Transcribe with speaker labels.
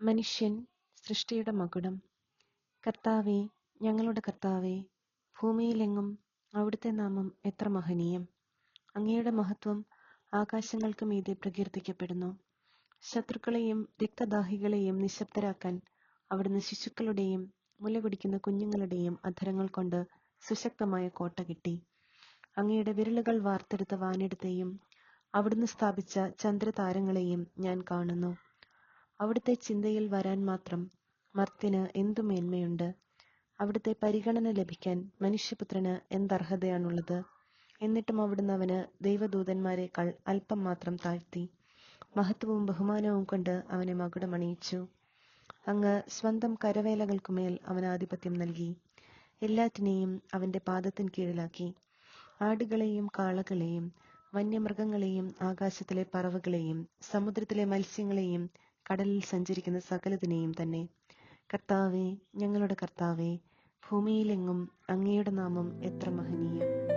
Speaker 1: മനുഷ്യൻ സൃഷ്ടിയുടെ മകുടം. കർത്താവെ ഞങ്ങളുടെ കർത്താവെ ഭൂമിയിലെങ്ങും അവിടുത്തെ നാമം എത്ര മഹനീയം. അങ്ങയുടെ മഹത്വം ആകാശങ്ങൾക്ക് മീതെ പ്രകീർത്തിക്കപ്പെടുന്നു. ശത്രുക്കളെയും രക്തദാഹികളെയും നിശബ്ദരാക്കാൻ അവിടുന്ന് ശിശുക്കളുടെയും മുല കുടിക്കുന്ന കുഞ്ഞുങ്ങളുടെയും അധരങ്ങൾ കൊണ്ട് സുശക്തമായ കോട്ട കിട്ടി. അങ്ങയുടെ വിരലുകൾ വാർത്തെടുത്ത വാനെടുത്തെയും അവിടുന്ന് സ്ഥാപിച്ച ചന്ദ്രതാരങ്ങളെയും ഞാൻ കാണുന്നു. അവിടുത്തെ ചിന്തയിൽ വരാൻ മാത്രം മർത്യന് എന്തു മേന്മയുണ്ട്? അവിടുത്തെ പരിഗണന ലഭിക്കാൻ മനുഷ്യപുത്രന് എന്തർഹതയാണുള്ളത്? എന്നിട്ടും അവിടുന്ന് അവന് ദൈവദൂതന്മാരെക്കാൾ അല്പം മാത്രം താഴ്ത്തി. മഹത്വവും ബഹുമാനവും കൊണ്ട് അവനെ മകുടമണിയിച്ചു അങ്ങ് സ്വന്തം കരവേലകൾക്കുമേൽ അവൻ ആധിപത്യം നൽകി. എല്ലാറ്റിനെയും അവന്റെ പാദത്തിന് കീഴിലാക്കി. ആടുകളെയും കാളകളെയും വന്യമൃഗങ്ങളെയും ആകാശത്തിലെ പറവകളെയും സമുദ്രത്തിലെ മത്സ്യങ്ങളെയും കടലിൽ സഞ്ചരിക്കുന്ന സകലതിനെയും തന്നെ. കർത്താവെ ഞങ്ങളുടെ കർത്താവെ ഭൂമിയിലെങ്ങും അങ്ങയുടെ നാമം എത്ര മഹനീയം.